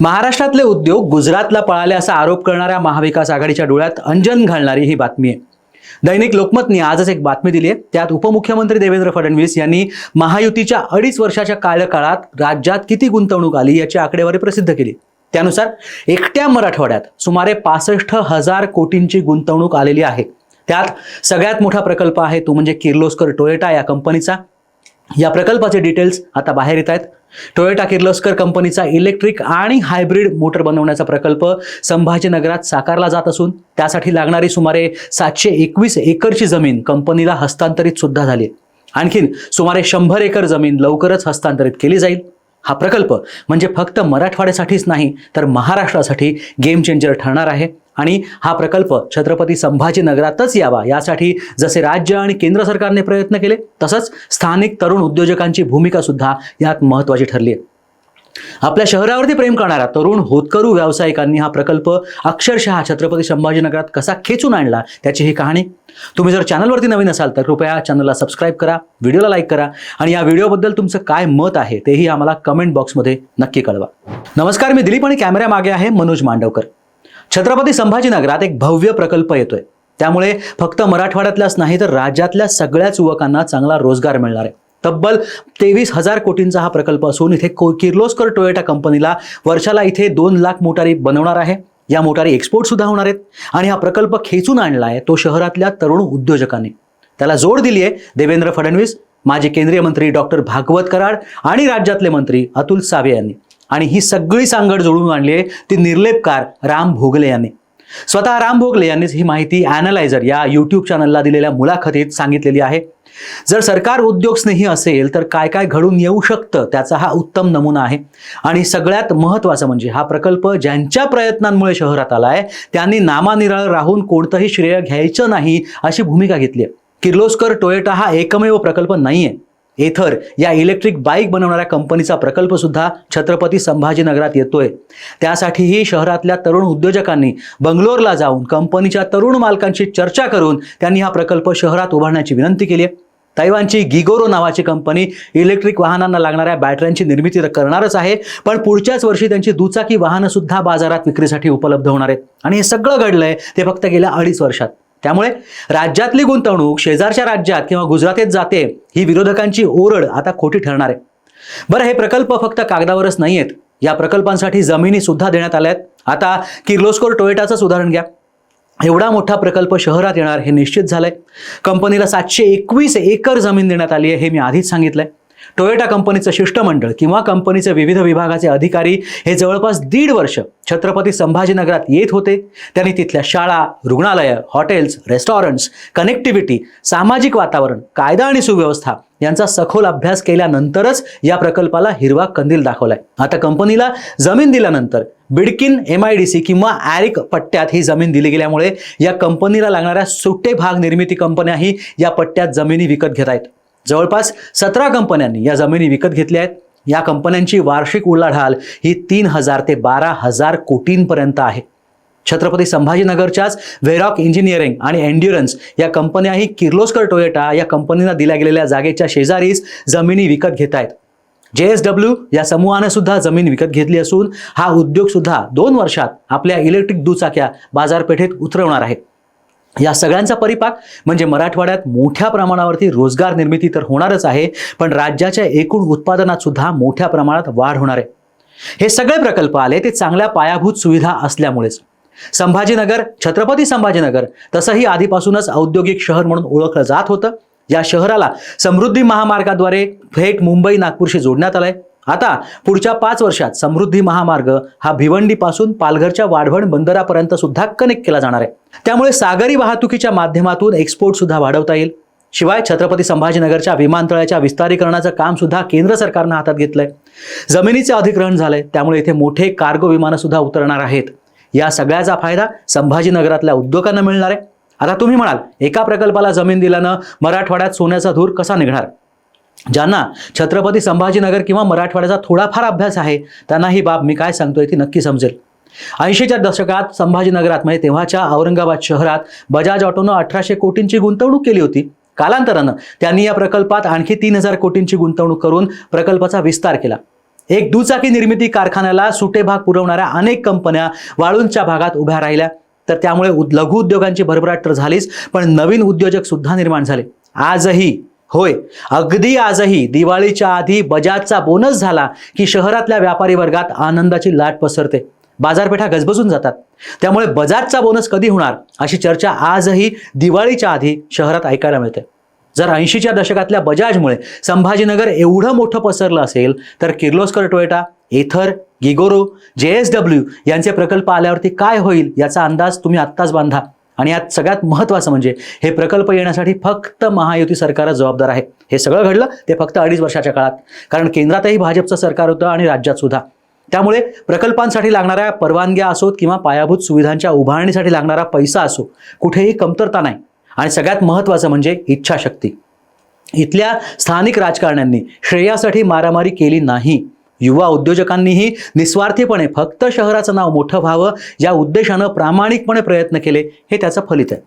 महाराष्ट्रातले उद्योग गुजरातला पळाले असा आरोप करणाऱ्या महाविकास आघाडीच्या डोळ्यात अंजन घालणारी ही बातमी आहे. दैनिक लोकमतने आजच एक बातमी दिली आहे. त्यात उपमुख्यमंत्री देवेंद्र फडणवीस यांनी महायुतीच्या अडीच वर्षाच्या कार्यकाळात राज्यात किती गुंतवणूक आली याची आकडेवारी प्रसिद्ध केली. त्यानुसार एकट्या मराठवाड्यात सुमारे पासष्ट हजार कोटींची गुंतवणूक आलेली आहे. त्यात सगळ्यात मोठा प्रकल्प आहे तो म्हणजे किर्लोस्कर टोयोटा या कंपनीचा. या प्रकल्पाचे डिटेल्स आता बाहेर येत आहेत. टोयोटा किर्लोस्कर कंपनीचा इलेक्ट्रिक आणि हायब्रिड मोटर बनवण्याचा प्रकल्प संभाजीनगरात साकारला जात असून त्यासाठी लागणारी सुमारे सातशे एकवीस एकरची जमीन कंपनीला हस्तांतरित सुद्धा झाली. आणखीन सुमारे शंभर एकर जमीन लवकरच हस्तांतरित केली जाईल. हा प्रकल्प म्हणजे फक्त मराठवाड्यासाठीच नाही तर महाराष्ट्रासाठी गेम चेंजर ठरणार आहे. आणि हा प्रकल्प छत्रपती संभाजीनगरातच यावा यासाठी जसे राज्य आणि केंद्र सरकारने प्रयत्न केले तसंच स्थानिक तरुण उद्योजकांची भूमिका सुद्धा यात महत्त्वाची ठरली आहे. आपल्या शहरावरती प्रेम करणाऱ्या तरुण होतकरू व्यावसायिकांनी हा प्रकल्प अक्षरशः छत्रपती संभाजीनगरात कसा खेचून आणला त्याची ही कहाणी. तुम्ही जर चॅनलवरती नवीन असाल तर कृपया चॅनलला सबस्क्राईब करा व्हिडिओला लाईक करा आणि या व्हिडिओबद्दल तुमचं काय मत आहे तेही आम्हाला कमेंट बॉक्समध्ये नक्की कळवा. नमस्कार मी दिलीप आणि कॅमेऱ्यामागे आहे मनोज मांडवकर. छत्रपती संभाजीनगरात एक भव्य प्रकल्प येतोय. त्यामुळे फक्त मराठवाड्यातल्याच नाही तर राज्यातल्या सगळ्याच युवकांना चांगला रोजगार मिळणार आहे. तब्बल तेवीस हजार कोटींचा हा प्रकल्प असून इथे को किर्लोस्कर टोयोटा कंपनीला वर्षाला इथे दोन लाख मोटारी बनवणार आहे. या मोटारी एक्सपोर्ट सुद्धा होणार आहेत. आणि हा प्रकल्प खेचून आणला आहे तो शहरातल्या तरुण उद्योजकांनी. त्याला जोड दिली आहे देवेंद्र फडणवीस माजी केंद्रीय मंत्री डॉक्टर भागवत कराड आणि राज्यातले मंत्री अतुल सावे यांनी. आणि ही सगळी सांगड जोडून आणली आहे ती निर्लेपकार राम भोगले यांनी. स्वतः राम भोगले यांनीच ही माहिती ॲनालायझर या यूट्यूब चॅनलला दिलेल्या मुलाखतीत सांगितलेली आहे. जर सरकार उद्योग स्नेही असेल तर काय काय घडून येऊ शकतं त्याचा हा उत्तम नमुना आहे. आणि सगळ्यात महत्त्वाचं म्हणजे हा प्रकल्प ज्यांच्या प्रयत्नांमुळे शहरात आला आहे त्यांनी नामानिराळ राहून कोणतंही श्रेय घ्यायचं नाही अशी भूमिका घेतली आहे. किर्लोस्कर टोयोटा हा एकमेव प्रकल्प नाही आहे एथर या इलेक्ट्रिक बाईक बनवणाऱ्या कंपनीचा प्रकल्प सुद्धा छत्रपती संभाजीनगरात येतोय. त्यासाठीही शहरातल्या तरुण उद्योजकांनी बंगलोरला जाऊन कंपनीच्या तरुण मालकांशी चर्चा करून त्यांनी हा प्रकल्प शहरात उभारण्याची विनंती केली आहे. तैवानची गिगोरो नावाची कंपनी इलेक्ट्रिक वाहनांना लागणाऱ्या बॅटऱ्यांची निर्मिती तर करणारच आहे. पण पुढच्याच वर्षी त्यांची दुचाकी वाहनंसुद्धा बाजारात विक्रीसाठी उपलब्ध होणार आहेत. आणि हे सगळं घडलंय ते फक्त गेल्या अडीच वर्षात. त्यामुळे राज्यातली गुंतवणूक शेजारच्या राज्यात किंवा गुजरातेत जाते ही विरोधकांची ओरड आता खोटी ठरणार आहे. बरं हे प्रकल्प फक्त कागदावरच नाही आहेत या प्रकल्पांसाठी जमिनी सुद्धा देण्यात आल्या आहेत. आता किर्लोस्कोर टोयोटाचंच उदाहरण घ्या. एवढा मोठा प्रकल्प शहरात येणार हे निश्चित झालंय. कंपनीला सातशे एकवीस एकर जमीन देण्यात आली आहे हे मी आधीच सांगितलंय. टोयोटा कंपनीचं शिष्टमंडळ किंवा कंपनीचे विविध विभागाचे अधिकारी हे जवळपास दीड वर्ष छत्रपती संभाजीनगरात येत होते. त्यांनी तिथल्या शाळा रुग्णालयं हॉटेल्स रेस्टॉरंट्स कनेक्टिव्हिटी सामाजिक वातावरण कायदा आणि सुव्यवस्था यांचा सखोल अभ्यास केल्यानंतरच या प्रकल्पाला हिरवा कंदील दाखवलाय. आता कंपनीला जमीन दिल्यानंतर Bidkin M I D C किंवा ॲरिक पट्ट्यात ही जमीन दिली गेल्यामुळे या कंपनीला लागणाऱ्या सुट्टे भाग निर्मिती कंपन्याही या पट्ट्यात जमिनी विकत घेत आहेत. जवळपास सतरा कंपन्यांनी या जमिनी विकत घेतल्या आहेत. या कंपन्यांची वार्षिक उलाढाल ही तीन हजार ते बारा हजार कोटींपर्यंत आहे. छत्रपती संभाजीनगरच्याच व्हेरॉक इंजिनिअरिंग आणि एन्ड्युरन्स या कंपन्याही किर्लोस्कर टोयोटा या कंपनीला दिल्या गेलेल्या जागेच्या शेजारीच जमिनी विकत घेत आहेत. जे एस डब्ल्यू या समूहानं सुद्धा जमीन विकत घेतली असून हा उद्योग सुद्धा दोन वर्षात आपल्या इलेक्ट्रिक दुचाक्या बाजारपेठेत उतरवणार आहे. या सगळ्यांचा परिपाक म्हणजे मराठवाड्यात मोठ्या प्रमाणावरती रोजगार निर्मिती तर होणारच आहे पण राज्याच्या एकूण उत्पादनात सुद्धा मोठ्या प्रमाणात वाढ होणार आहे. हे सगळे प्रकल्प आले ते चांगल्या पायाभूत सुविधा असल्यामुळेच. संभाजीनगर छत्रपती संभाजीनगर तसंही आधीपासूनच औद्योगिक शहर म्हणून ओळखलं जात होतं. या शहराला समृद्धी महामार्गाद्वारे थेट मुंबई नागपूरशी जोडण्यात आलंय. आता पुढच्या पाच वर्षात समृद्धी महामार्ग हा भिवंडीपासून पालघरच्या वाढवण बंदरापर्यंत सुद्धा कनेक्ट केला जाणार आहे. त्यामुळे सागरी वाहतुकीच्या माध्यमातून एक्सपोर्ट सुद्धा वाढवता येईल. शिवाय छत्रपती संभाजीनगरच्या विमानतळाच्या विस्तारीकरणाचं काम सुद्धा केंद्र सरकारनं हातात घेतलंय. जमिनीचे अधिग्रहण झालंय त्यामुळे इथे मोठे कार्गो विमानं सुद्धा उतरणार आहेत. या सगळ्याचा फायदा संभाजीनगरातल्या उद्योगांना मिळणार आहे. आता तुम्ही म्हणाल एका प्रकल्पाला जमीन दिल्यानं मराठवाड्यात सोन्याचा धूर कसा निघणार? ज्यांना छत्रपती संभाजीनगर किंवा मराठवाड्याचा थोडाफार अभ्यास आहे त्यांना ही बाब मी काय सांगतोय ती नक्की समजेल. ऐंशीच्या दशकात संभाजीनगरात म्हणजे तेव्हाच्या औरंगाबाद शहरात बजाज ऑटोनं अठराशे कोटींची गुंतवणूक केली होती. कालांतरानं त्यांनी या प्रकल्पात आणखी तीन हजार कोटींची गुंतवणूक करून प्रकल्पाचा विस्तार केला. एक दुचाकी निर्मिती कारखान्याला सुटे भाग पुरवणाऱ्या अनेक कंपन्या वाळूंच्या भागात उभ्या राहिल्या. तर त्यामुळे उद- लघु उद्योगांची भरभराट तर झालीच पण नवीन उद्योजक सुद्धा निर्माण झाले. आजही होय अगदी आजही दिवाळीच्या आधी बजाजचा बोनस झाला की शहरातल्या व्यापारी वर्गात आनंदाची लाट पसरते. बाजारपेठा गजबजून जातात. त्यामुळे बजाजचा बोनस कधी होणार अशी चर्चा आजही दिवाळीच्या आधी शहरात ऐकायला मिळते. जर ऐंशीच्या दशकातल्या बजाजमुळे संभाजीनगर एवढं मोठं पसरलं असेल तर किर्लोस्कर टोयोटा एथर गिगोरो जे एस डब्ल्यू यांचे प्रकल्प आल्यावरती काय होईल याचा अंदाज तुम्ही आत्ताच बांधा. आणि यात सगळ्यात महत्त्वाचं म्हणजे हे प्रकल्प येण्यासाठी फक्त महायुती सरकारच जबाबदार आहे. हे सगळं घडलं ते फक्त अडीच वर्षाच्या काळात. कारण केंद्रातही भाजपचं सरकार होतं आणि राज्यात सुद्धा. त्यामुळे प्रकल्पांसाठी लागणाऱ्या परवानग्या असोत किंवा पायाभूत सुविधांच्या उभारणीसाठी लागणारा पैसा असो कुठेही कमतरता नाही. आणि सगळ्यात महत्त्वाचं म्हणजे इच्छाशक्ती. इथल्या स्थानिक राजकारण्यांनी श्रेयासाठी मारामारी केली नाही. युवा उद्योजकांनीही निस्वार्थीपणे फक्त शहराचं नाव मोठं व्हावं या उद्देशानं प्रामाणिकपणे प्रयत्न केले हे त्याचं फलित आहे.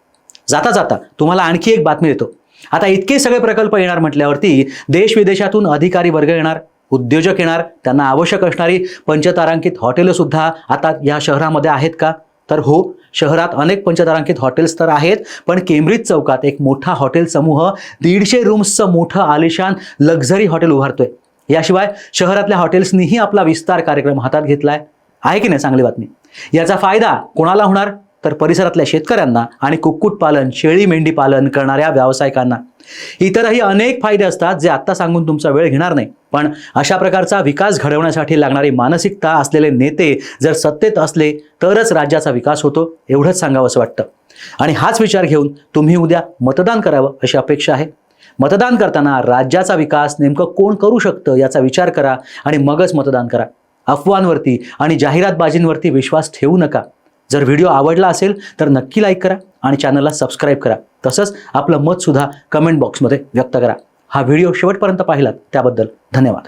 जाता जाता तुम्हाला आणखी एक बातमी देतो. आता इतके सगळे प्रकल्प येणार म्हटल्यावरती देश विदेशातून अधिकारी वर्ग येणार उद्योजक येणार त्यांना आवश्यक असणारी पंचतारांकित हॉटेलं सुद्धा आता या शहरामध्ये आहेत का? तर हो शहरात अनेक पंचतारांकित हॉटेल्स तर आहेत पण केम्ब्रिज चौकात एक मोठा हॉटेल समूह दीडशे रूम्सचं मोठं आलिशान लक्झरी हॉटेल उभारतोय. याशिवाय शहरातल्या हॉटेल्सनीही आपला विस्तार कार्यक्रम हातात घेतलाय. आहे की नाही चांगली बातमी? याचा फायदा कोणाला होणार? तर परिसरातल्या शेतकऱ्यांना आणि कुक्कुटपालन शेळी मेंढी पालन करणाऱ्या व्यावसायिकांना. इतरही अनेक फायदे असतात जे आत्ता सांगून तुमचा वेळ घेणार नाही. पण अशा प्रकारचा विकास घडवण्यासाठी लागणारी मानसिकता असलेले नेते जर सत्तेत असले तरच राज्याचा विकास होतो एवढंच सांगावं असं वाटतं. आणि हाच विचार घेऊन तुम्ही उद्या मतदान करावं अशी अपेक्षा आहे. मतदान करताना राज्याचा विकास नेमकं कोण करू शकतं याचा विचार करा आणि मगच मतदान करा. अफवांवरती आणि जाहिरातबाजींवरती विश्वास ठेवू नका. जर व्हिडिओ आवडला असेल तर नक्की लाईक करा आणि चॅनलला सबस्क्राईब करा. तसंच आपलं मतसुद्धा कमेंट बॉक्समध्ये व्यक्त करा. हा व्हिडिओ शेवटपर्यंत पाहिलात त्याबद्दल धन्यवाद.